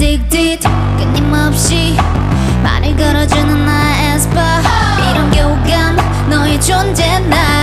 딕딕 끊임없이 말을 걸어주는 나의 에스파. 이런 교감 너의 존재 나